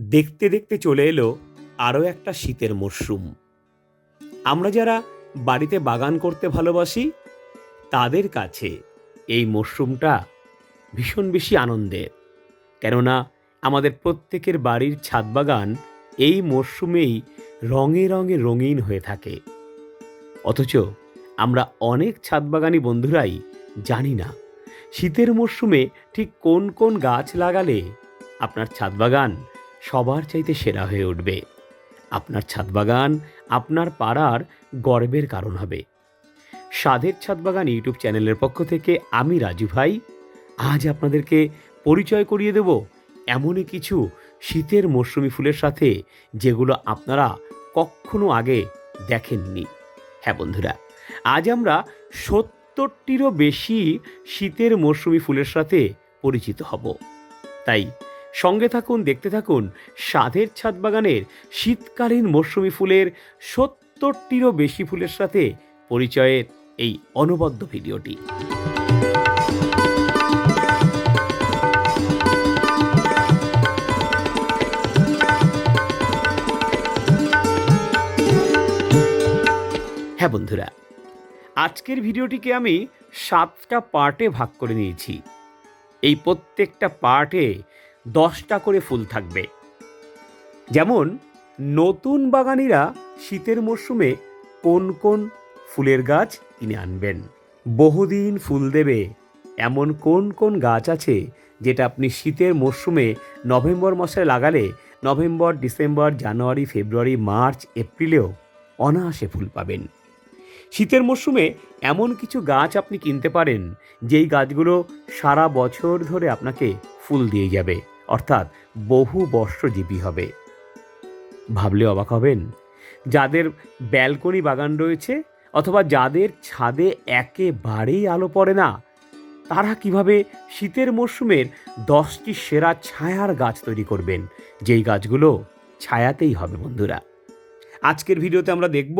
দেখতে দেখতে চলে এলো আরও একটা শীতের মরশুম আমরা যারা বাড়িতে বাগান করতে ভালোবাসি, তাদের কাছে এই মরশুমটা ভীষণ বেশি আনন্দের। কেননা আমাদের প্রত্যেকের বাড়ির ছাদ বাগান এই মরশুমেই রঙে রঙে রঙিন হয়ে থাকে। অথচ আমরা অনেক ছাদ বাগানি বন্ধুরাই জানি না শীতের মরশুমে ঠিক কোন কোন গাছ লাগালে আপনার ছাদ বাগান সবার চাইতে সেরা হয়ে উঠবে। আপনার ছাদ বাগান আপনার পাড়ার গর্বের কারণ হবে। স্বাদের ছাদ বাগান ইউটিউব চ্যানেলের পক্ষ থেকে আমি রাজু ভাই। আজ আপনাদেরকে পরিচয় করিয়ে দেব এমনই কিছু শীতের মরশুমি ফুলের সাথে যেগুলো আপনারা কখনো আগে দেখেননি। হ্যাঁ বন্ধুরা, আজ আমরা সত্তরটিরও বেশি শীতের মরশুমি ফুলের সাথে পরিচিত হব। তাই সঙ্গে থাকুন, দেখতে থাকুন সাধের ছাদ বাগানের শীতকালীন মরশুমি ফুলের সত্তরটিরও বেশি ফুলের সাথে পরিচয়ের এই অনবদ্য ভিডিওটি। হ্যাঁ বন্ধুরা, আজকের ভিডিওটিকে আমি সাতটা পার্টে ভাগ করে নিয়েছি। এই প্রত্যেকটা পার্টে দশটা করে ফুল থাকবে। যেমন, নতুন বাগানিরা শীতের মরশুমে কোন কোন ফুলের গাছ কিনে আনবেন। বহুদিন ফুল দেবে এমন কোন কোন গাছ আছে যেটা আপনি শীতের মরশুমে নভেম্বর মাসে লাগালে নভেম্বর, ডিসেম্বর, জানুয়ারি, ফেব্রুয়ারি, মার্চ, এপ্রিলেও অনায়াসে ফুল পাবেন। শীতের মরশুমে এমন কিছু গাছ আপনি কিনতে পারেন যেই গাছগুলো সারা বছর ধরে আপনাকে ফুল দিয়ে যাবে, অর্থাৎ বহু বর্ষজীবী হবে। ভাবলে অবাক হবেন? যাদের ব্যালকনি বাগান রয়েছে অথবা যাদের ছাদে একেবারেই আলো পড়ে না, তারা কীভাবে শীতের মরশুমের দশটি সেরা ছায়ার গাছ তৈরি করবেন? যেই গাছগুলো ছায়াতেই হবে বন্ধুরা। আজকের ভিডিওতে আমরা দেখব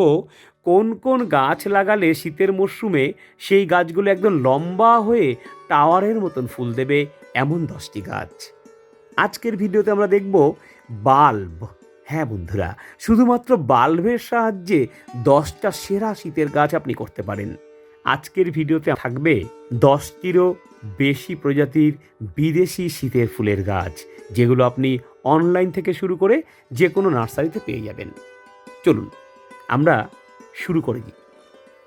কোন কোন গাছ লাগালে শীতের মরশুমে সেই গাছগুলো একদম লম্বা হয়ে টাওয়ারের মতন ফুল দেবে এমন দশটি গাছ। আজকের ভিডিওতে আমরা দেখব বাল্ব। হ্যাঁ বন্ধুরা, শুধুমাত্র বাল্বের সাহায্যে দশটা সেরা শীতের গাছ আপনি করতে পারেন। আজকের ভিডিওতে থাকবে দশটিরও বেশি প্রজাতির বিদেশি শীতের ফুলের গাছ, যেগুলো আপনি অনলাইন থেকে শুরু করে যে কোনো নার্সারিতে পেয়ে যাবেন। চলুন, আমরা শুরু করে দিই।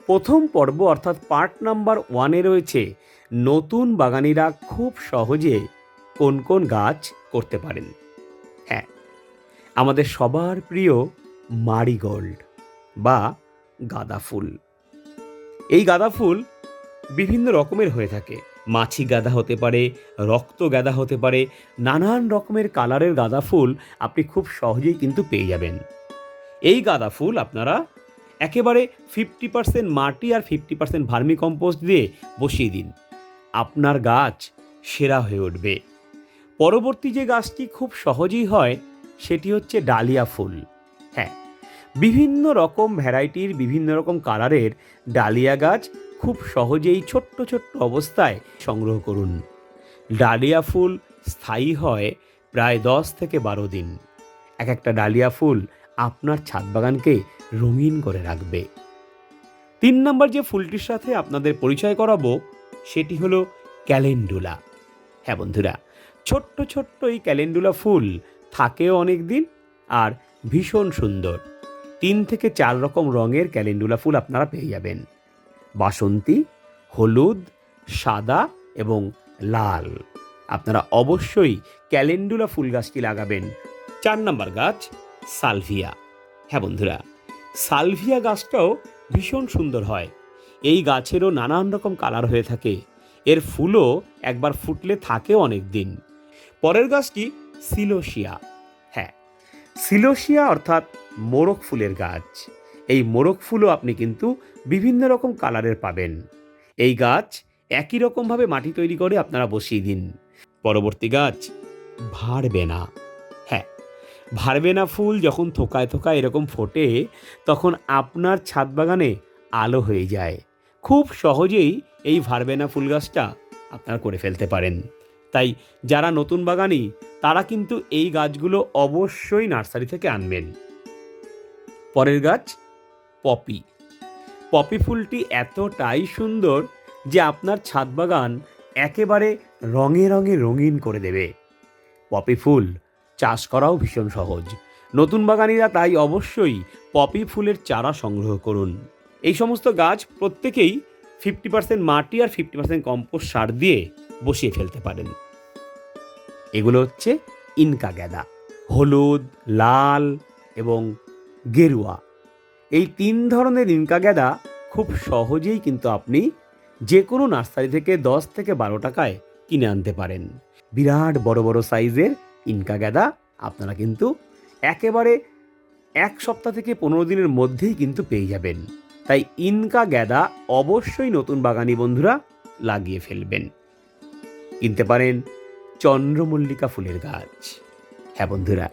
প্রথম পর্ব অর্থাৎ পার্ট নাম্বার ওয়ানে রয়েছে নতুন বাগানিরা খুব সহজে কোন কোন গাছ করতে পারেন। হ্যাঁ আমাদের সবার প্রিয় মারিগোল্ড বা গাঁদা ফুল। এই গাঁদা ফুল বিভিন্ন রকমের হয়ে থাকে। মাছি গাঁদা হতে পারে, রক্ত গাঁদা হতে পারে, নানান রকমের কালারের গাঁদা ফুল আপনি খুব সহজেই কিন্তু পেয়ে যাবেন। এই গাঁদা ফুল আপনারা একেবারে ফিফটি পার্সেন্ট মাটি আর ফিফটি পার্সেন্ট ভার্মি কম্পোস্ট দিয়ে বসিয়ে দিন। আপনার গাছ সেরা হয়ে উঠবে। পরবর্তী যে গাছটি খুব সহজেই হয়, সেটি হচ্ছে ডালিয়া ফুল। হ্যাঁ বিভিন্ন রকম ভ্যারাইটির বিভিন্ন রকম কালারের ডালিয়া গাছ খুব সহজেই ছোট্ট ছোট্ট অবস্থায় সংগ্রহ করুন। ডালিয়া ফুল স্থায়ী হয় প্রায় দশ থেকে বারো দিন। এক একটা ডালিয়া ফুল আপনার ছাদ বাগানকে রঙিন করে রাখবে। তিন নম্বর যে ফুলটির সাথে আপনাদের পরিচয় করাবো সেটি হলো ক্যালেন্ডুলা। হ্যাঁ বন্ধুরা, ছোট্ট ছোট্ট এই ক্যালেন্ডুলা ফুল থাকেও অনেক দিন আর ভীষণ সুন্দর। তিন থেকে চার রকম রঙের ক্যালেন্ডুলা ফুল আপনারা পেয়ে যাবেন। বাসন্তী, হলুদ, সাদা এবং লাল। আপনারা অবশ্যই ক্যালেন্ডুলা ফুল গাছটি লাগাবেন। চার নম্বর গাছ, সালভিয়া। হ্যাঁ বন্ধুরা, সালভিয়া গাছটাও ভীষণ সুন্দর হয়। এই গাছেরও নানান রকম কালার হয়ে থাকে। এর ফুলও একবার ফুটলে থাকে অনেক দিন পরের গাছটি সিলোসিয়া হ্যাঁ সিলোসিয়া অর্থাৎ মোরগ ফুলের গাছ। এই মোরগ ফুলও আপনি কিন্তু বিভিন্ন রকম কালারের পাবেন। এই গাছ একই রকমভাবে মাটি তৈরি করে আপনারা বসিয়ে দিন। পরবর্তী গাছ ভাড়বেনা হ্যাঁ ভারবেনা ফুল যখন থোকায় থোকায় এরকম ফোটে, তখন আপনার ছাদ বাগানে আলো হয়ে যায়। খুব সহজেই এই ভারবেনা ফুল গাছটা আপনারা করে ফেলতে পারেন। তাই যারা নতুন বাগানি, তারা কিন্তু এই গাছগুলো অবশ্যই নার্সারি থেকে আনবেন। পরের গাছ, পপি। পপি ফুলটি এতটাই সুন্দর যে আপনার ছাদ বাগান একেবারে রঙে রঙে রঙিন করে দেবে। পপি ফুল চাষ করাও ভীষণ সহজ। নতুন বাগানিরা তাই অবশ্যই পপি ফুলের চারা সংগ্রহ করুন। এই সমস্ত গাছ প্রত্যেকেই ফিফটি পার্সেন্ট মাটি আর ফিফটি পার্সেন্ট কম্পোস্ট সার দিয়ে বসিয়ে ফেলতে পারেন। এগুলো হচ্ছে ইনকা গ্যাদা হলুদ, লাল এবং গেরুয়া। এই তিন ধরনের ইনকা গ্যাদা খুব সহজেই কিন্তু আপনি যে কোনো নার্সারি থেকে দশ থেকে বারো টাকায় কিনে আনতে পারেন। বিরাট বড় বড় সাইজের ইনকা গ্যাদা আপনারা কিন্তু একেবারে এক সপ্তাহ থেকে পনেরো দিনের মধ্যেই কিন্তু পেয়ে যাবেন। তাই ইনকা গ্যাদা অবশ্যই নতুন বাগানি বন্ধুরা লাগিয়ে ফেলবেন। কিনতে পারেন চন্দ্রমল্লিকা ফুলের গাছ। হ্যাঁ বন্ধুরা,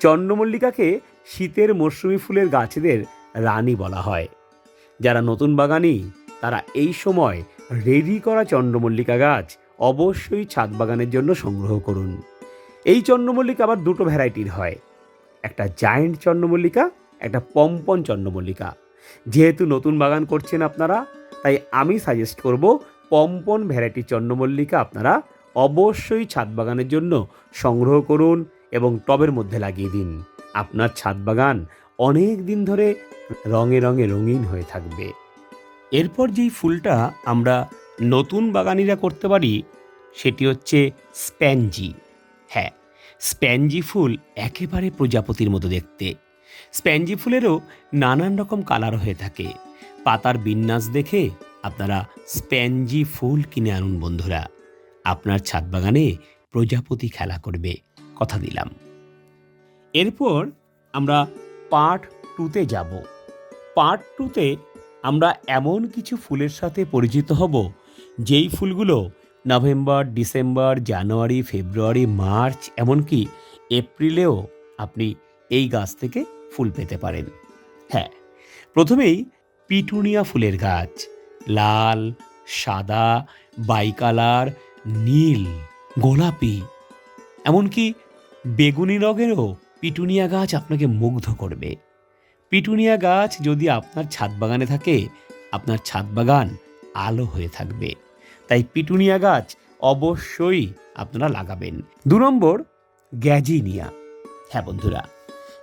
চন্দ্রমল্লিকাকে শীতের মরশুমি ফুলের গাছেদের রানী বলা হয়। যারা নতুন বাগানি, তারা এই সময় রেডি করা চন্দ্রমল্লিকা গাছ অবশ্যই ছাদ বাগানের জন্য সংগ্রহ করুন। এই চন্দ্রমল্লিকা আবার দুটো ভ্যারাইটির হয়। একটা জায়েন্ট চন্দ্রমল্লিকা, একটা পম্পন চন্দ্রমল্লিকা। যেহেতু নতুন বাগান করছেন আপনারা, তাই আমি সাজেস্ট করব পম্পন ভ্যারাইটি চন্দ্রমল্লিকা আপনারা অবশ্যই ছাদ বাগানের জন্য সংগ্রহ করুন এবং টবের মধ্যে লাগিয়ে দিন। আপনার ছাদ বাগান অনেক দিন ধরে রঙে রঙে রঙিন হয়ে থাকবে। এরপর যেই ফুলটা আমরা নতুন বাগানিরা করতে পারি, সেটি হচ্ছে স্প্যানজি। হ্যাঁ স্প্যানজি ফুল একেবারে প্রজাপতির মতো দেখতে। স্প্যানজি ফুলেরও নানান রকম কালার হয়ে থাকে। পাতার বিন্যাস দেখে আপনারা স্প্যানজি ফুল কিনে আনুন বন্ধুরা। আপনার ছাদ বাগানে প্রজাপতি খেলা করবে, কথা দিলাম। এরপর আমরা পার্ট টুতে যাব। পার্ট টুতে আমরা এমন কিছু ফুলের সাথে পরিচিত হব, যেই ফুলগুলো নভেম্বর, ডিসেম্বর, জানুয়ারি, ফেব্রুয়ারি, মার্চ, এমনকি এপ্রিলেও আপনি এই গাছ থেকে ফুল পেতে পারেন। হ্যাঁ প্রথমেই পিটুনিয়া ফুলের গাছ, লাল, সাদা, বাইকালার, নীল, গোলাপি, এমনকি বেগুনি রঙেরও পিটুনিয়া গাছ আপনাকে মুগ্ধ করবে। পিটুনিয়া গাছ যদি আপনার ছাদ বাগানে থাকে, আপনার ছাদ বাগান আলো হয়ে থাকবে। তাই পিটুনিয়া গাছ অবশ্যই আপনারা লাগাবেন। দু নম্বর, গ্যাজিনিয়া। হ্যাঁ বন্ধুরা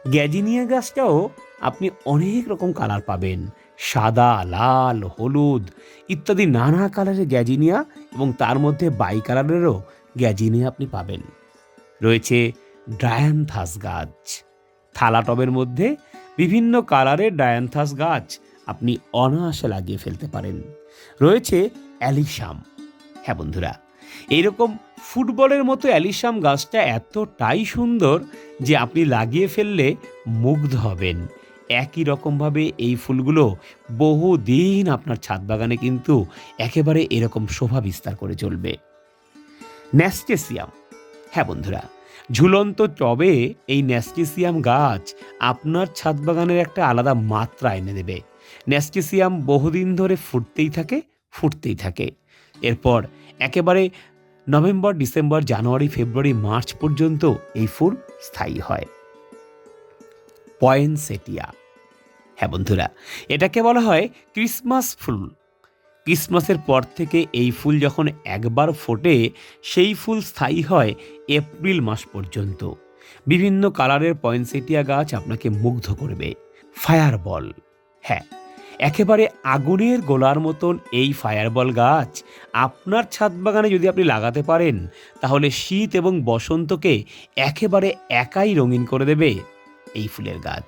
গ্যাজিনিয়া গাছটাও আপনি অনেক রকম কালার পাবেন। সাদা, লাল, হলুদ ইত্যাদি নানা কালারের গ্যাজিনিয়া এবং তার মধ্যে বাই কালারেরও গ্যাজিনিয়া আপনি পাবেন। রয়েছে ডায়ানথাস গাছ। থালা টবের মধ্যে বিভিন্ন কালারের ডায়ানথাস গাছ আপনি অনায়াসে লাগিয়ে ফেলতে পারেন। রয়েছে অ্যালিশাম। হ্যাঁ বন্ধুরা, এইরকম ফুটবলের মতো অ্যালিসাম গাছটা এতটাই সুন্দর যে আপনি লাগিয়ে ফেললে মুগ্ধ হবেন। একই রকমভাবে এই ফুলগুলো বহুদিন আপনার ছাদ বাগানে কিন্তু একেবারে এরকম শোভা বিস্তার করে চলবে। ন্যাস্টেসিয়াম হ্যাঁ বন্ধুরা, ঝুলন্ত টবে এই ন্যাস্টেসিয়াম গাছ আপনার ছাদ বাগানের একটা আলাদা মাত্রা এনে দেবে। ন্যাস্টেসিয়াম বহুদিন ধরে ফুটতেই থাকে ফুটতেই থাকে। এরপর একেবারে নভেম্বর, ডিসেম্বর, জানুয়ারি, ফেব্রুয়ারি, মার্চ পর্যন্ত এই ফুল স্থায়ী হয়। পয়েনসেটিয়া হ্যাঁ বন্ধুরা, এটাকে বলা হয় ক্রিসমাস ফুল। ক্রিসমাসের পর থেকে এই ফুল যখন একবার ফোটে, সেই ফুল স্থায়ী হয় এপ্রিল মাস পর্যন্ত। বিভিন্ন কালারের পয়েন্সেটিয়া গাছ আপনাকে মুগ্ধ করবে। ফায়ারবল। হ্যাঁ একেবারে আগুনের গোলার মতন এই ফায়ারবল গাছ। আপনার ছাদ বাগানে যদি আপনি লাগাতে পারেন, তাহলে শীত এবং বসন্তকে একেবারে একাই রঙিন করে দেবে এই ফুলের গাছ।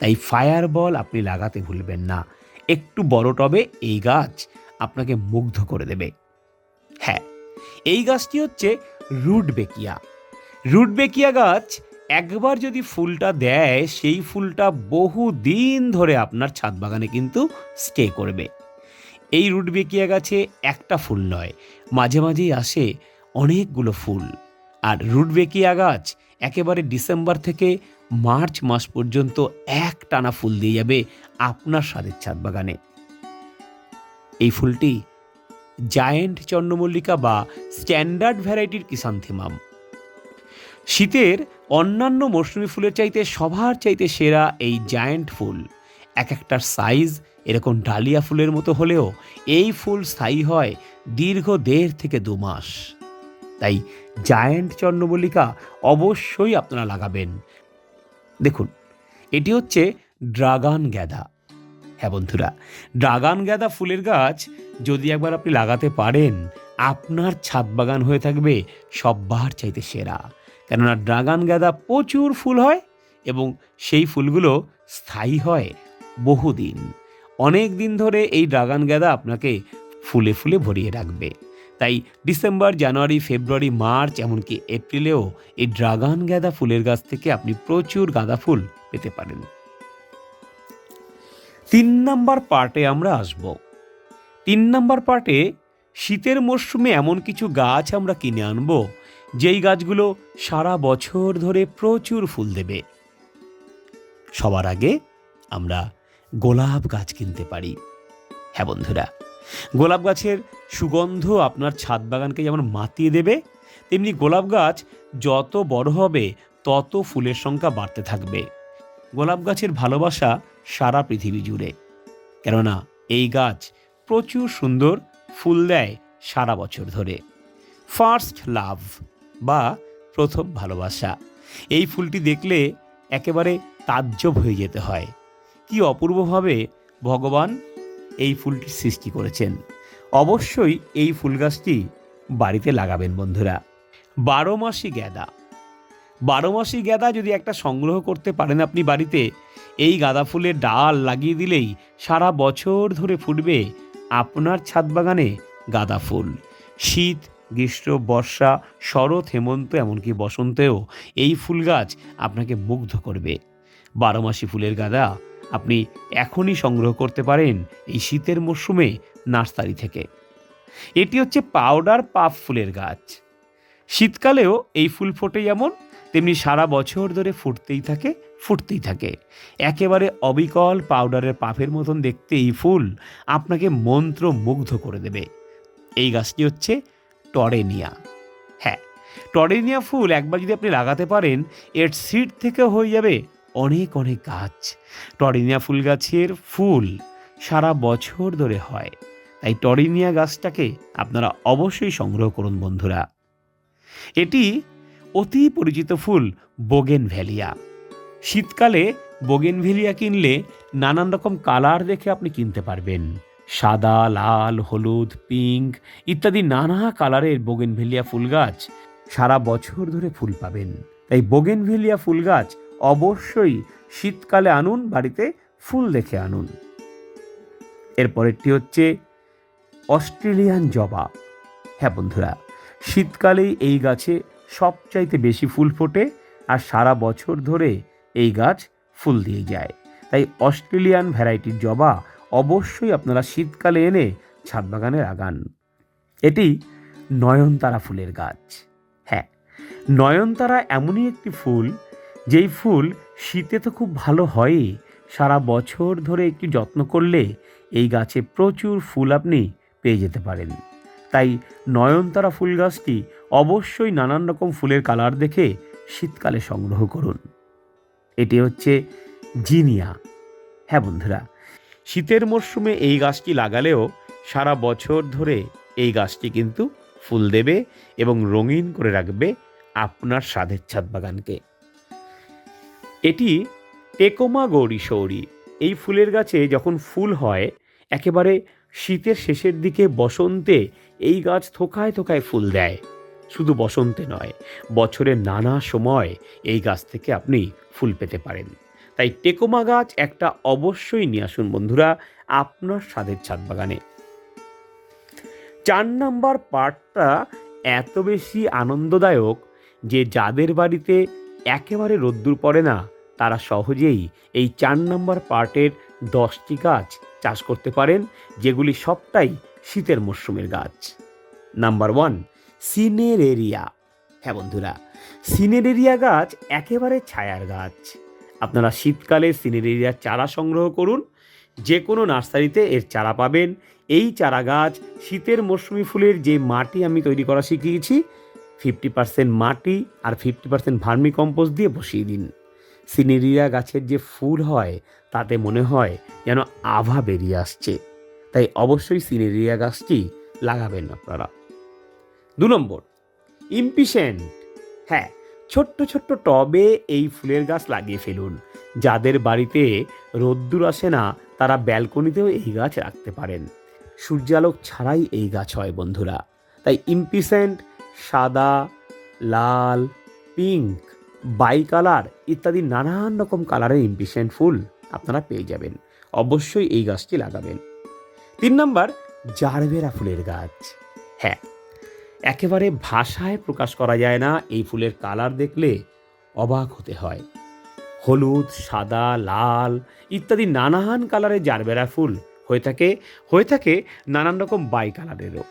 তাই ফায়ার বল আপনি লাগাতে ভুলবেন না। একটু বড় টবে এই গাছ আপনাকে মুগ্ধ করে দেবে। হ্যাঁ এই গাছটি হচ্ছে রুট বেকিয়া রুট বেকিয়া গাছ একবার যদি ফুলটা দেয়, সেই ফুলটা বহু দিন ধরে আপনার ছাদ বাগানে কিন্তু স্টে করবে। এই রুট বেকিয়া গাছে একটা ফুল নয়, মাঝে মাঝেই আসে অনেকগুলো ফুল। আর রুট বেকিয়া গাছ একেবারে ডিসেম্বর থেকে মার্চ মাস পর্যন্ত এক টানা ফুল দিয়ে যাবে আপনার স্বাদের ছাদ বাগানে। এই ফুলটি জায়েন্ট চন্দ্রমল্লিকা বা স্ট্যান্ডার্ড ভ্যারাইটির কিষান্থিমাম শীতের অন্যান্য মৌসুমি ফুলের চাইতে, সবার চাইতে সেরা এই জায়ান্ট ফুল। এক একটার সাইজ এরকম ডালিয়া ফুলের মতো হলেও এই ফুল স্থায়ী হয় দীর্ঘ দেড় থেকে দু মাস। তাই জায়ান্ট চন্দ্রমল্লিকা অবশ্যই আপনারা লাগাবেন। দেখুন, এটি হচ্ছে ড্রাগান গ্যাদা হ্যাঁ বন্ধুরা ড্রাগন গ্যাদা ফুলের গাছ যদি একবার আপনি লাগাতে পারেন, আপনার ছাদ বাগান হয়ে থাকবে সববার চাইতে সেরা। কেননা ড্রাগন গাঁদা প্রচুর ফুল হয় এবং সেই ফুলগুলো স্থায়ী হয় বহুদিন। অনেক দিন ধরে এই ড্রাগন গাঁদা আপনাকে ফুলে ফুলে ভরিয়ে রাখবে। তাই ডিসেম্বর, জানুয়ারি, ফেব্রুয়ারি, মার্চ, এমনকি এপ্রিলেও এই ড্রাগন গাঁদা ফুলের গাছ থেকে আপনি প্রচুর গাঁদা ফুল পেতে পারেন। তিন নাম্বার পার্টে আমরা আসব। তিন নাম্বার পার্টে শীতের মরশুমে এমন কিছু গাছ আমরা কিনে আনব যেই গাছগুলো সারা বছর ধরে প্রচুর ফুল দেবে। সবার আগে আমরা গোলাপ গাছ কিনতে পারি। হ্যাঁ বন্ধুরা, গোলাপ গাছের সুগন্ধ আপনার ছাদ বাগানকে যেমন মাতিয়ে দেবে, তেমনি গোলাপ গাছ যত বড় হবে, তত ফুলের সংখ্যা বাড়তে থাকবে। গোলাপ গাছের ভালোবাসা সারা পৃথিবী জুড়ে। কেননা এই গাছ প্রচুর সুন্দর ফুল দেয় সারা বছর ধরে। ফার্স্ট লাভ বা প্রথম ভালোবাসা। এই ফুলটি দেখলে একেবারে তাজ্জব হয়ে যেতে হয়। কি অপূর্বভাবে ভগবান এই ফুলটি সৃষ্টি করেছেন। অবশ্যই এই ফুল গাছটি বাড়িতে লাগাবেন বন্ধুরা। বারো মাসি গ্যাদা। বারো মাসি গ্যাদা যদি একটা সংগ্রহ করতে পারেন আপনি বাড়িতে, এই গাঁদা ফুলের ডাল লাগিয়ে দিলেই সারা বছর ধরে ফুটবে আপনার ছাদ বাগানে গাঁদা ফুল। শীত গ্রীষ্ম, বর্ষা, শরৎ, হেমন্ত, এমনকি বসন্তেও এই ফুল গাছ আপনাকে মুগ্ধ করবে। বারো মাসি ফুলের গাদা আপনি এখনই সংগ্রহ করতে পারেন এই শীতের মরশুমে নার্সারি থেকে। এটি হচ্ছে পাউডার পাফ ফুলের গাছ। শীতকালেও এই ফুল ফোটে যেমন তেমনি সারা বছর ধরে ফুটতেই থাকে ফুটতেই থাকে। একেবারে অবিকল পাউডারের পাফের মতন দেখতে এই ফুল আপনাকে মন্ত্র মুগ্ধ করে দেবে। এই গাছটি হচ্ছে টরেনিয়া। হ্যাঁ টরেনিয়া ফুল একবার যদি আপনি লাগাতে পারেন, এর সিড থেকে হয়ে যাবে অনেক অনেক গাছ। টরেনিয়া ফুল গাছের ফুল সারা বছর ধরে হয়। তাই টরেনিয়া গাছটাকে আপনারা অবশ্যই সংগ্রহ করুন, বন্ধুরা। এটি অতি পরিচিত ফুল বোগেন ভ্যালিয়া শীতকালে বোগেন ভ্যালিয়া কিনলে নানান রকম কালার দেখে আপনি কিনতে পারবেন। সাদা, লাল, হলুদ, পিঙ্ক ইত্যাদি নানা কালারের বোগেনভেলিয়া ফুল গাছ সারা বছর ধরে ফুল পাবেন। তাই বোগেনভেলিয়া ফুল গাছ অবশ্যই শীতকালে আনুন, বাড়িতে ফুল দেখে আনুন। এরপরেরটি হচ্ছে অস্ট্রেলিয়ান জবা। হ্যাঁ বন্ধুরা, শীতকালেই এই গাছে সবচাইতে বেশি ফুল ফোটে আর সারা বছর ধরে এই গাছ ফুল দিয়ে যায়। তাই অস্ট্রেলিয়ান ভ্যারাইটির জবা অবশ্যই আপনারা শীতকালে এনে ছাদ বাগানে লাগান। এটি নয়নতারা ফুলের গাছ। হ্যাঁ নয়নতারা এমনই একটি ফুল, যেই ফুল শীতে তো খুব ভালো হয়ই। সারা বছর ধরে একটু যত্ন করলে এই গাছে প্রচুর ফুল আপনি পেয়ে যেতে পারেন। তাই নয়নতারা ফুল গাছটি অবশ্যই নানান রকম ফুলের কালার দেখে শীতকালে সংগ্রহ করুন। এটি হচ্ছে জিনিয়া। হ্যাঁ বন্ধুরা শীতের মরশুমে এই গাছটি লাগালেও সারা বছর ধরে এই গাছটি কিন্তু ফুল দেবে এবং রঙিন করে রাখবে আপনার স্বাদের ছাদ বাগানকে। এটি টেকোমা গৌরী সৌরি এই ফুলের গাছে যখন ফুল হয়, একেবারে শীতের শেষের দিকে বসন্তে এই গাছ থোকায় থোকায় ফুল দেয়। শুধু বসন্তে নয়, বছরের নানা সময় এই গাছ থেকে আপনি ফুল পেতে পারেন। তাই টেকোমা গাছ একটা অবশ্যই নিয়ে আসুন বন্ধুরা আপনার স্বাদের ছাদ বাগানে। চার নাম্বার পার্টটা এত বেশি আনন্দদায়ক যে যাদের বাড়িতে একেবারে রোদ্দুর পড়ে না, তারা সহজেই এই চার নাম্বার পার্টের দশটি গাছ চাষ করতে পারেন, যেগুলি সবটাই শীতের মরশুমের গাছ। Number one, cineraria. হ্যাঁ বন্ধুরা, সিনেরেরিয়া গাছ একেবারে ছায়ার গাছ। আপনারা শীতকালে সিনেরেরিয়ার চারা সংগ্রহ করুন। যে কোনো নার্সারিতে এর চারা পাবেন। এই চারা গাছ শীতের মৌসুমি ফুলের যে মাটি আমি তৈরি করা শিখিয়েছি ফিফটি পার্সেন্ট মাটি আর ফিফটি পার্সেন্ট ভার্মি কম্পোস্ট দিয়ে বসিয়ে দিন। সিনেরিয়া গাছের যে ফুল হয়, তাতে মনে হয় যেন আভা বেরিয়ে আসছে। তাই অবশ্যই সিনেরিয়া গাছটি লাগাবেন আপনারা। দু নম্বর, ইম্পিশেন্ট। হ্যাঁ ছোট্ট ছোট্ট টবে এই ফুলের গাছ লাগিয়ে ফেলুন। যাদের বাড়িতে রোদ্দুর আসে না, তারা ব্যালকনিতেও এই গাছ রাখতে পারেন। সূর্যালোক ছাড়াই এই গাছ হয়, বন্ধুরা। তাই ইম্পিসেন্ট, সাদা, লাল, পিঙ্ক, বাই কালার ইত্যাদি নানান রকম কালারের ইম্পিসেন্ট ফুল আপনারা পেয়ে যাবেন। অবশ্যই এই গাছটি লাগাবেন। তিন নম্বর, জারবেরা ফুলের গাছ। হ্যাঁ একেবারে ভাষায় প্রকাশ করা যায় না, এই ফুলের কালার দেখলে অবাক হতে হয়। হলুদ, সাদা, লাল ইত্যাদি নানান কালারের জারবেরা ফুল হয়ে থাকে হয়ে থাকে নানান রকম বাই কালারেরও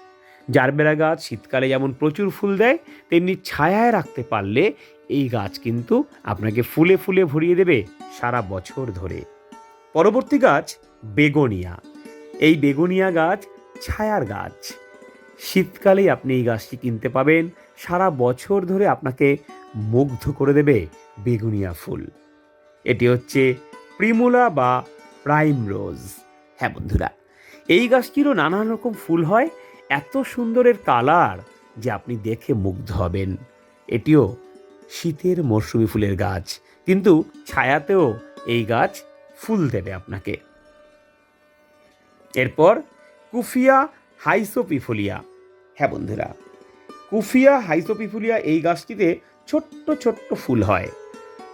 জারবেরা গাছ শীতকালে যেমন প্রচুর ফুল দেয়, তেমনি ছায়ায় রাখতে পারলে এই গাছ কিন্তু আপনাকে ফুলে ফুলে ভরিয়ে দেবে সারা বছর ধরে। পরবর্তী গাছ বেগোনিয়া। এই বেগুনিয়া গাছ ছায়ার গাছ। শীতকালেই আপনি এই গাছটি কিনতে পাবেন। সারা বছর ধরে আপনাকে মুগ্ধ করে দেবে বেগুনিয়া ফুল। এটি হচ্ছে প্রিমুলা বা প্রাইম রোজ। হ্যাঁ বন্ধুরা, এই গাছটিরও নানান রকম ফুল হয়। এত সুন্দরের কালার যে আপনি দেখে মুগ্ধ হবেন। এটিও শীতের মরশুমি ফুলের গাছ। কিন্তু ছায়াতেও এই গাছ ফুল দেবে আপনাকে। এরপর কুফিয়া হাইসোপিফোলিয়া। হ্যাঁ বন্ধুরা, কুফিয়া হাইসোপিফুলিয়া এই গাছটিতে ছোট্ট ছোট্ট ফুল হয়।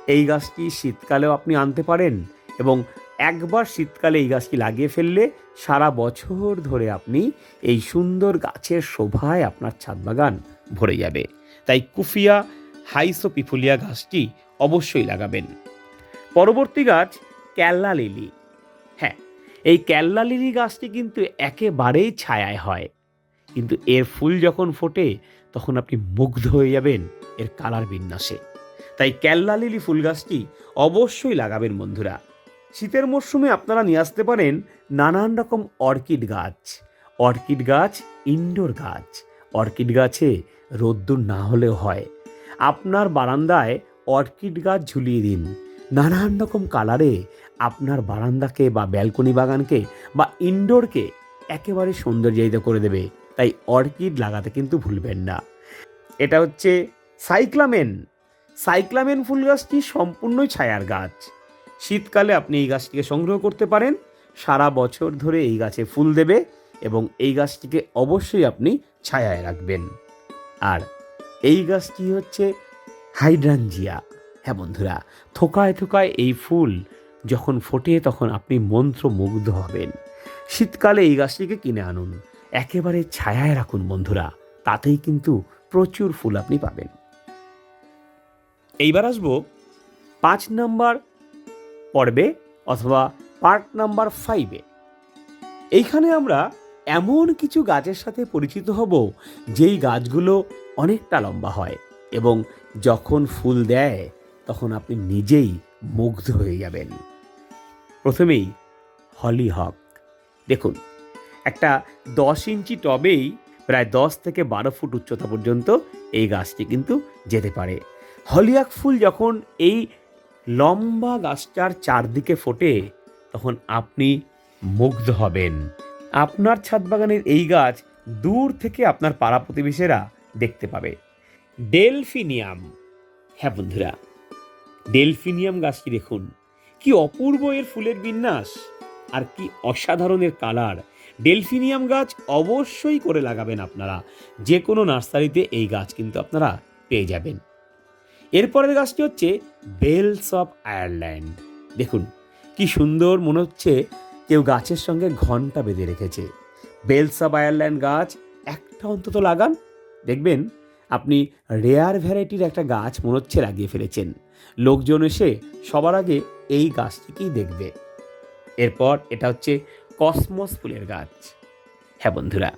এই গাছটি শীতকালেও আপনি আনতে পারেন এবং একবার শীতকালে এই গাছটি লাগিয়ে ফেললে সারা বছর ধরে আপনি এই সুন্দর গাছের শোভায় আপনার ছাদ বাগান ভরে যাবে। তাই কুফিয়া হাইসোপিফোলিয়া গাছটি অবশ্যই লাগাবেন। পরবর্তী গাছ ক্যাল্লা লিলি হ্যাঁ এই ক্যাল্লা লিলি গাছটি কিন্তু একেবারেই ছায়ায় হয়। কিন্তু এর ফুল যখন ফোটে, তখন আপনি মুগ্ধ হয়ে যাবেন এর কালার বিন্যাসে। তাই ক্যাল্লা লিলি ফুল গাছটি অবশ্যই লাগাবেন বন্ধুরা। শীতের মরশুমে আপনারা নিয়ে আসতে পারেন নানান রকম অর্কিড গাছ। অর্কিড গাছ ইনডোর গাছ। অর্কিড গাছে রোদ্দুর না হলেও হয়। আপনার বারান্দায় অর্কিড গাছ ঝুলিয়ে দিন। নানান রকম কালারে আপনার বারান্দাকে বা ব্যালকনি বাগানকে বা ইনডোরকে একেবারে সৌন্দর্যায়িত করে দেবে। তাই অর্কিড লাগাতে কিন্তু ভুলবেন না। এটা হচ্ছে সাইক্লামেন। সাইক্লামেন ফুল গাছটি সম্পূর্ণই ছায়ার গাছ। শীতকালে আপনি এই গাছটিকে সংগ্রহ করতে পারেন। সারা বছর ধরে এই গাছে ফুল দেবে এবং এই গাছটিকে অবশ্যই আপনি ছায়ায় রাখবেন। আর এই গাছটি হচ্ছে হাইড্রাঞ্জিয়া। হ্যাঁ বন্ধুরা, থোকায় থোকায় এই ফুল যখন ফোটে তখন আপনি মন্ত্রমুগ্ধ হবেন। শীতকালে এই গাছটিকে কিনে আনুন। একেবারে ছায়ায় রাখুন বন্ধুরা, তাতেই কিন্তু প্রচুর ফুল আপনি পাবেন। এইবার আসব পাঁচ নাম্বার পর্বে অথবা পার্ট নাম্বার ফাইভে। এইখানে আমরা এমন কিছু গাছের সাথে পরিচিত হব, যেই গাছগুলো অনেকটা লম্বা হয় এবং যখন ফুল দেয়, তখন আপনি নিজেই মুগ্ধ হয়ে যাবেন। প্রথমেই হলি হক। দেখুন একটা দশ ইঞ্চি টবেই প্রায় দশ থেকে বারো ফুট উচ্চতা পর্যন্ত এই গাছটি কিন্তু যেতে পারে। হলিয়াক ফুল যখন এই লম্বা গাছটার চারদিকে ফোটে, তখন আপনি মুগ্ধ হবেন। আপনার ছাদ বাগানের এই গাছ দূর থেকে আপনার পাড়া প্রতিবেশীরা দেখতে পাবে। ডেলফিনিয়াম। হ্যাঁ বন্ধুরা, ডেলফিনিয়াম গাছটি দেখুন। কি অপূর্ব এর ফুলের বিন্যাস আর কি অসাধারণের কালার। ডেলফিনিয়াম গাছ অবশ্যই করে লাগাবেন আপনারা। যে কোনো নার্সারিতে এই গাছ কিন্তু আপনারা পেয়ে যাবেন। এরপরের গাছটি হচ্ছে বেলস অফ আয়ারল্যান্ড। দেখুন, কি সুন্দর মনে হচ্ছে কেউ গাছের সঙ্গে ঘণ্টা বেঁধে রেখেছে। বেলস অফ আয়ারল্যান্ড গাছ একটা অন্তত লাগান। দেখবেন, আপনি রেয়ার ভ্যারাইটির একটা গাছ মনে হচ্ছে লাগিয়ে ফেলেছেন। লোকজন এসে সবার আগে এই গাছটিকেই দেখবে। এরপর এটা হচ্ছে কসমস ফুলের গাছ। হ্যাঁ বন্ধুরা,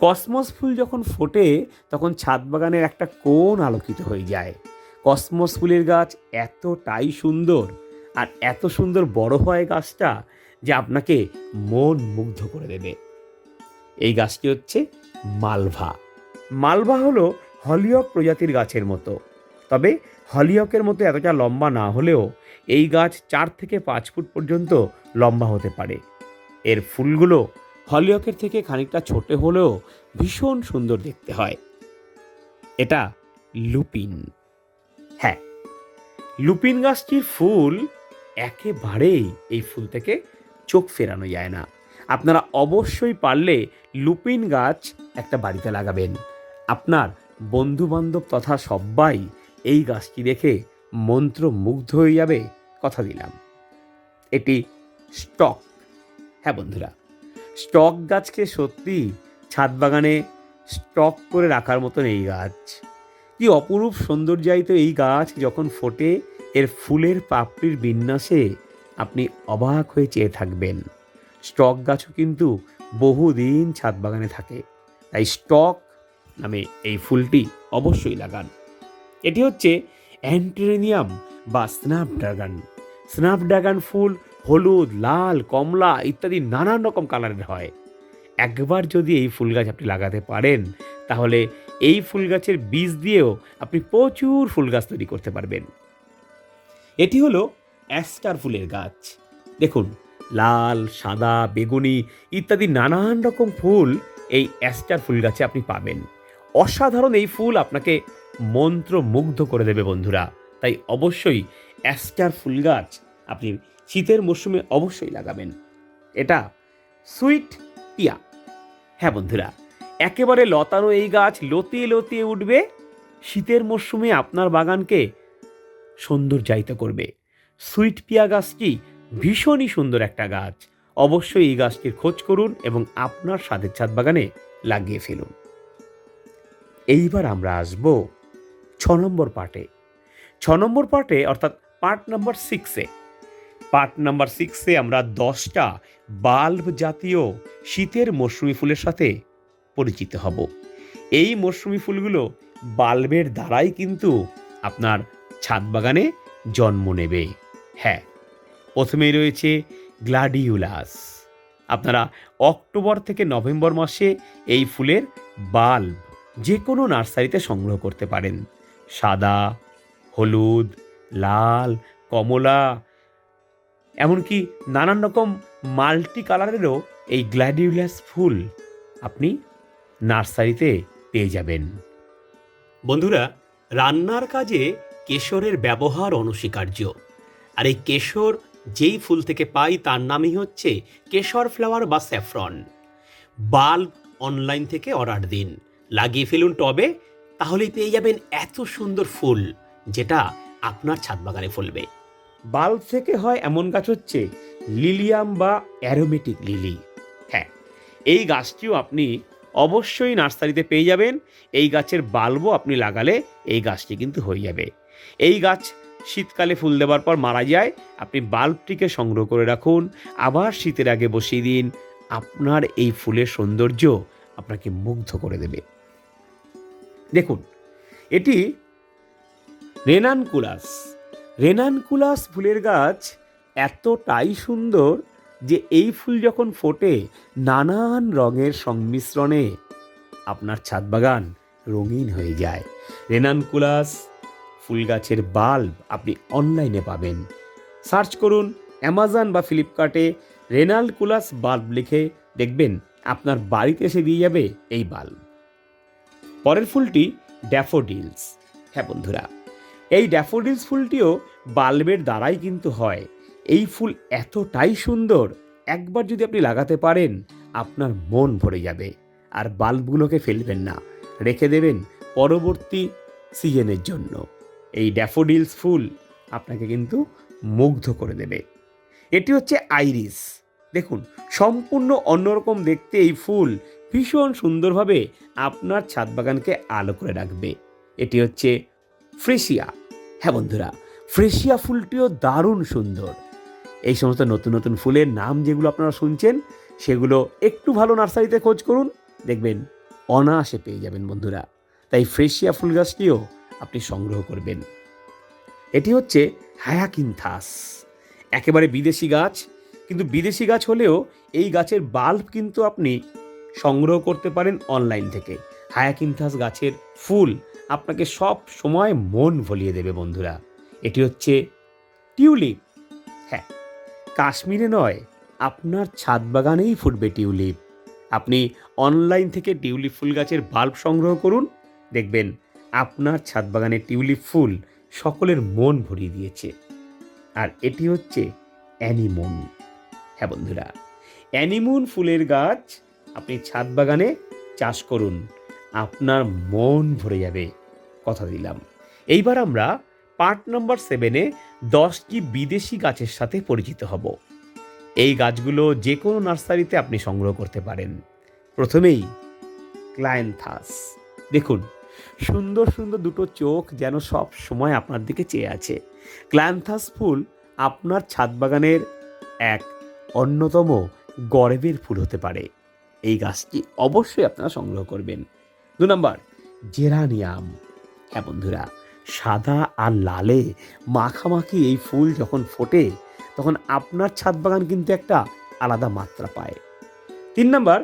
কসমস ফুল যখন ফোটে, তখন ছাদ বাগানের একটা কোণ আলোকিত হয়ে যায়। কসমস ফুলের গাছ এতটাই সুন্দর আর এত সুন্দর বড় হয় গাছটা যে আপনাকে মন মুগ্ধ করে দেবে। এই গাছটি হচ্ছে মালভা। মালভা হলো হলিয়ক প্রজাতির গাছের মতো। তবে হলিয়কের মতো এতটা লম্বা না হলেও এই গাছ চার থেকে পাঁচ ফুট পর্যন্ত লম্বা হতে পারে। এর ফুলগুলো হলিয়কের থেকে খানিকটা ছোট হলেও ভীষণ সুন্দর দেখতে হয়। এটা লুপিন। হ্যাঁ লুপিন গাছটির ফুল একেবারেই এই ফুল থেকে চোখ ফেরানো যায় না। আপনারা অবশ্যই পারলে লুপিন গাছ একটা বাড়িতে লাগাবেন। আপনার বন্ধু বান্ধব তথা সবাই এই গাছটি দেখে মন্ত্রমুগ্ধ হয়ে যাবে, কথা দিলাম। এটি স্টক হ্যাঁ বন্ধুরা, স্টক গাছকে সত্যি ছাদ বাগানে স্টক করে রাখার মতন এই গাছ। কি অপরূপ সৌন্দর্যায়িত এই গাছ যখন ফোটে, এর ফুলের পাপড়ির বিন্যাসে আপনি অবাক হয়ে চেয়ে থাকবেন। স্টক গাছও কিন্তু বহুদিন ছাদ বাগানে থাকে, তাই স্টক নামে এই ফুলটি অবশ্যই লাগান। এটি হচ্ছে অ্যান্টেরেনিয়াম বা স্ন্যাপড্রাগন। স্ন্যাপড্রাগন ফুল হলুদ, লাল, কমলা ইত্যাদি নানান রকম কালারের হয়। একবার যদি এই ফুল গাছ আপনি লাগাতে পারেন, তাহলে এই ফুল গাছের বীজ দিয়েও আপনি প্রচুর ফুল গাছ তৈরি করতে পারবেন। এটি হলো অ্যাস্টার ফুলের গাছ। দেখুন, লাল, সাদা, বেগুনি ইত্যাদি নানান রকম ফুল এই অ্যাস্টার ফুল গাছে আপনি পাবেন। অসাধারণ এই ফুল আপনাকে মন্ত্রমুগ্ধ করে দেবে বন্ধুরা। তাই অবশ্যই অ্যাস্টার ফুল গাছ আপনি শীতের মরশুমে অবশ্যই লাগাবেন। এটা সুইট পিয়া। হ্যাঁ বন্ধুরা, একেবারে লতানো এই গাছ লতিয়ে লতিয়ে উঠবে, শীতের মরশুমে আপনার বাগানকে সৌন্দর্যায়িত করবে। সুইট পিয়া গাছটি ভীষণই সুন্দর একটা গাছ। অবশ্যই এই গাছটির খোঁজ করুন এবং আপনার স্বাদের ছাদ বাগানে লাগিয়ে ফেলুন। এইবার আমরা আসব ছ নম্বর পার্টে ছ নম্বর পার্টে অর্থাৎ পার্ট নম্বর সিক্সে পার্ট নাম্বার সিক্সে আমরা দশটা বাল্ব জাতীয় শীতের মরশুমি ফুলের সাথে পরিচিত হব। এই মরশুমি ফুলগুলো বাল্বের দ্বারাই কিন্তু আপনার ছাদ বাগানে জন্ম নেবে। হ্যাঁ প্রথমেই রয়েছে গ্লাডিউলাস। আপনারা অক্টোবর থেকে নভেম্বর মাসে এই ফুলের বাল্ব যে কোনো নার্সারিতে সংগ্রহ করতে পারেন। সাদা, হলুদ, লাল, কমলা এমনকি নানান রকম মাল্টি কালারেরও এই গ্ল্যাডিউলাস ফুল আপনি নার্সারিতে পেয়ে যাবেন। বন্ধুরা, রান্নার কাজে কেশরের ব্যবহার অনস্বীকার্য। আর এই কেশর যেই ফুল থেকে পাই তার নামই হচ্ছে কেশর ফ্লাওয়ার বা স্যাফরন। বাল্ব অনলাইন থেকে অর্ডার দিন। লাগিয়ে ফেলুন টবে, তাহলেই পেয়ে যাবেন এত সুন্দর ফুল, যেটা আপনার ছাদ বাগানে ফলবে। বাল্ব থেকে হয় এমন গাছ হচ্ছে লিলিয়াম বা অ্যারোমেটিক লিলি। হ্যাঁ এই গাছটিও আপনি অবশ্যই নার্সারিতে পেয়ে যাবেন। এই গাছের বাল্বও আপনি লাগালে এই গাছটি কিন্তু হয়ে যাবে। এই গাছ শীতকালে ফুল দেওয়ার পর মারা যায়। আপনি বাল্বটিকে সংগ্রহ করে রাখুন। আবার শীতের আগে বসিয়ে দিন। আপনার এই ফুলের সৌন্দর্য আপনাকে মুগ্ধ করে দেবে। দেখুন, এটি রেনানকুলাস। রেনানকুলাস ফুলের গাছ এতটাই সুন্দর যে এই ফুল যখন ফোটে নানান রঙের সংমিশ্রণে, আপনার ছাদ বাগান রঙিন হয়ে যায়। রেনানকুলাস ফুল গাছের বাল্ব আপনি অনলাইনে পাবেন। সার্চ করুন অ্যামাজন বা ফ্লিপকার্টে রেনালকুলাস বাল্ব লিখে দেখবেন আপনার বাড়িতে এসে দিয়ে যাবে এই বাল্ব। পরের ফুলটি ড্যাফোডিলস। হ্যাঁ বন্ধুরা এই ড্যাফোডিলস ফুলটিও বাল্বের দ্বারাই কিন্তু হয়। এই ফুল এতটাই সুন্দর, একবার যদি আপনি লাগাতে পারেন, আপনার মন ভরে যাবে। আর বাল্বগুলোকে ফেলবেন না, রেখে দেবেন পরবর্তী সিজনের জন্য। এই ড্যাফোডিলস ফুল আপনাকে কিন্তু মুগ্ধ করে দেবে। এটি হচ্ছে আইরিস। দেখুন, সম্পূর্ণ অন্যরকম দেখতে এই ফুল ভীষণ সুন্দরভাবে আপনার ছাদ বাগানকে আলো করে রাখবে। এটি হচ্ছে ফ্রেশিয়া। হ্যাঁ বন্ধুরা, ফ্রেশিয়া ফুলটিও দারুণ সুন্দর। এই সমস্ত নতুন নতুন ফুলের নাম যেগুলো আপনারা শুনছেন, সেগুলো একটু ভালো নার্সারিতে খোঁজ করুন, দেখবেন অনায়াসে পেয়ে যাবেন বন্ধুরা। তাই ফ্রেশিয়া ফুল গাছটিও আপনি সংগ্রহ করবেন। এটি হচ্ছে হায়াকিনথাস, একেবারে বিদেশি গাছ, কিন্তু বিদেশি গাছ হলেও এই গাছের বাল্ব কিন্তু আপনি সংগ্রহ করতে পারেন অনলাইন থেকে। হায়াকিনথাস গাছের ফুল আপনাকে সব সময় মন ভলিয়ে দেবে, বন্ধুরা। এটি হচ্ছে টিউলিপ। হ্যাঁ কাশ্মীরে নয়, আপনার ছাদ বাগানেই ফুটবে টিউলিপ। আপনি অনলাইন থেকে টিউলিপ ফুল গাছের বাল্ব সংগ্রহ করুন। দেখবেন আপনার ছাদ বাগানে টিউলিপ ফুল সকলের মন ভরিয়ে দিয়েছে। আর এটি হচ্ছে অ্যানিমন। হ্যাঁ বন্ধুরা, অ্যানিমন ফুলের গাছ আপনি ছাদ বাগানে চাষ করুন। আপনার মন ভরে যাবে। কথা দিলাম। এইবার আমরা পার্ট নম্বর সেভেনে দশটি বিদেশি গাছের সাথে পরিচিত হব। এই গাছগুলো যে কোনো নার্সারিতে আপনি সংগ্রহ করতে পারেন। প্রথমেই ক্লায়েন্থাস দেখুন, সুন্দর সুন্দর দুটো চোখ যেন সব সময় আপনার দিকে চেয়ে আছে। ক্লায়েন্থাস ফুল আপনার ছাদ বাগানের এক অন্যতম গর্বের ফুল হতে পারে। এই গাছটি অবশ্যই আপনারা সংগ্রহ করবেন। দু নম্বর, জেরানিয়াম। হ্যাঁ বন্ধুরা, সাদা আর লালে মাখামাখি এই ফুল যখন ফোটে, তখন আপনার ছাদ বাগান কিন্তু একটা আলাদা মাত্রা পায়। তিন নম্বর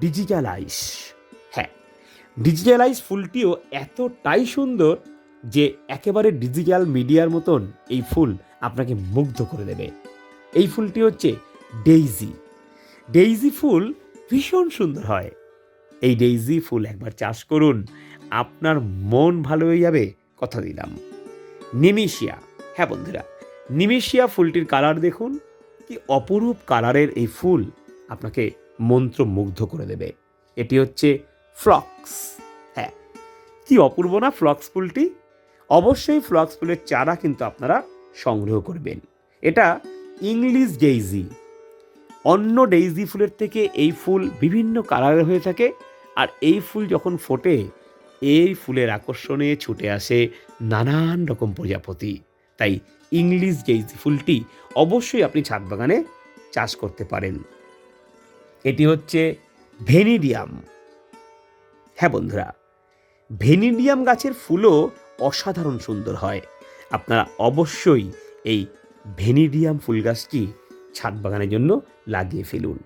ডিজিটালাইজ হ্যাঁ ডিজিটালাইজ ফুলটিও এতটাই সুন্দর যে একেবারে ডিজিটাল মিডিয়ার মতন এই ফুল আপনাকে মুগ্ধ করে দেবে। এই ফুলটি হচ্ছে ডেইজি ডেইজি ফুল ভীষণ সুন্দর হয়। এই ডেইজি ফুল একবার চাষ করুন আপনার মন ভালো হয়ে যাবে, কথা দিলাম। নিমিশিয়া হ্যাঁ বন্ধুরা, নিমিশিয়া ফুলটির কালার দেখুন, কি অপরূপ কালারের এই ফুল আপনাকে মন্ত্রমুগ্ধ করে দেবে। এটি হচ্ছে ফ্লক্স হ্যাঁ কি অপূর্ব না ফ্লক্স ফুলটি? অবশ্যই ফ্লক্স ফুলের চারা কিন্তু আপনারা সংগ্রহ করবেন। এটা ইংলিশ ডেইজি, অন্য ডেইজি ফুলের থেকে এই ফুল বিভিন্ন কালারের হয়ে থাকে, আর এই ফুল যখন ফোটে এই ফুলের আকর্ষণে ছুটে আসে নানান রকম প্রজাপতি। তাই ইংলিশ ডেইজি ফুলটি অবশ্যই আপনি ছাদ বাগানে চাষ করতে পারেন। এটি হচ্ছে ভেনিডিয়াম। হ্যাঁ বন্ধুরা, ভেনিডিয়াম গাছের ফুলও অসাধারণ সুন্দর হয়। আপনারা অবশ্যই এই ভেনিডিয়াম ফুল গাছটি ছাদ বাগানের জন্য লাগিয়ে ফেলুন।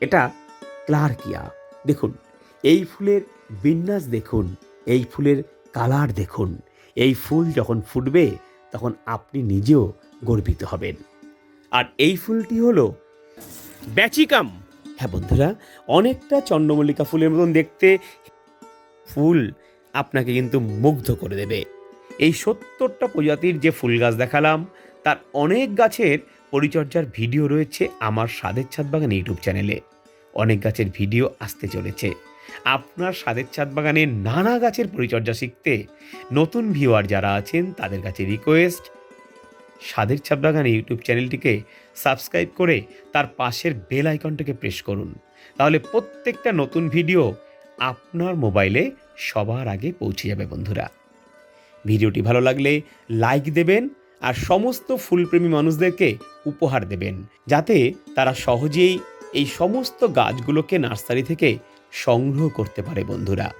এটা ক্লার্কিয়া। দেখুন, এই ফুলের বিন্যাস দেখুন। এই ফুলের কালার দেখুন। এই ফুল যখন ফুটবে, তখন আপনি নিজেও গর্বিত হবেন। আর এই ফুলটি হলো ব্যাচিকাম। হ্যাঁ বন্ধুরা, অনেকটা চন্দ্রমল্লিকা ফুলের মতন দেখতে। ফুল আপনাকে কিন্তু মুগ্ধ করে দেবে। এই সত্তরটা প্রজাতির যে ফুল গাছ দেখালাম, তার অনেক গাছের পরিচর্যার ভিডিও রয়েছে আমার স্বাদের ছাদ বাগান ইউটিউব চ্যানেলে। অনেক গাছের ভিডিও আসতে চলেছে। আপনার স্বাদের ছাদ বাগানে নানা গাছের পরিচর্যা শিখতে নতুন ভিউয়ার যারা আছেন, তাদের কাছে রিকোয়েস্ট স্বাদের ছাদ বাগান ইউটিউব চ্যানেলটিকে সাবস্ক্রাইব করে তার পাশের বেল আইকনটাকে প্রেস করুন। তাহলে প্রত্যেকটা নতুন ভিডিও আপনার মোবাইলে সবার আগে পৌঁছে যাবে বন্ধুরা। ভিডিওটি ভালো লাগলে লাইক দেবেন আর সমস্ত ফুলপ্রেমী মানুষদেরকে উপহার দেবেন। যাতে তারা সহজেই এই সমস্ত গাছগুলোকে নার্সারি থেকে সংগ্রহ করতে পারে বন্ধুরা।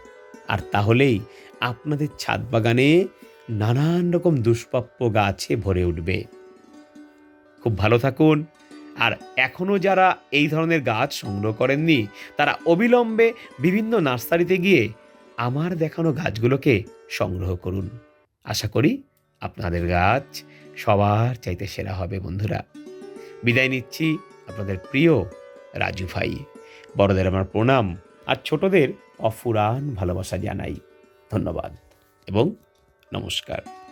আর তাহলেই আপনাদের ছাদ বাগানে নানান রকম দুষ্প্রাপ্য গাছে ভরে উঠবে। খুব ভালো থাকুন। আর এখনও যারা এই ধরনের গাছ সংগ্রহ করেননি, তারা অবিলম্বে বিভিন্ন নার্সারিতে গিয়ে আমার দেখানো গাছগুলোকে সংগ্রহ করুন। আশা করি আপনাদের গাছ সবার চাইতে সেরা হবে বন্ধুরা। বিদায় নিচ্ছি আপনাদের প্রিয় রাজু ভাই। বড়দের আমার প্রণাম। আর ছোটদের অফুরান ভালোবাসা জানাই। ধন্যবাদ এবং নমস্কার।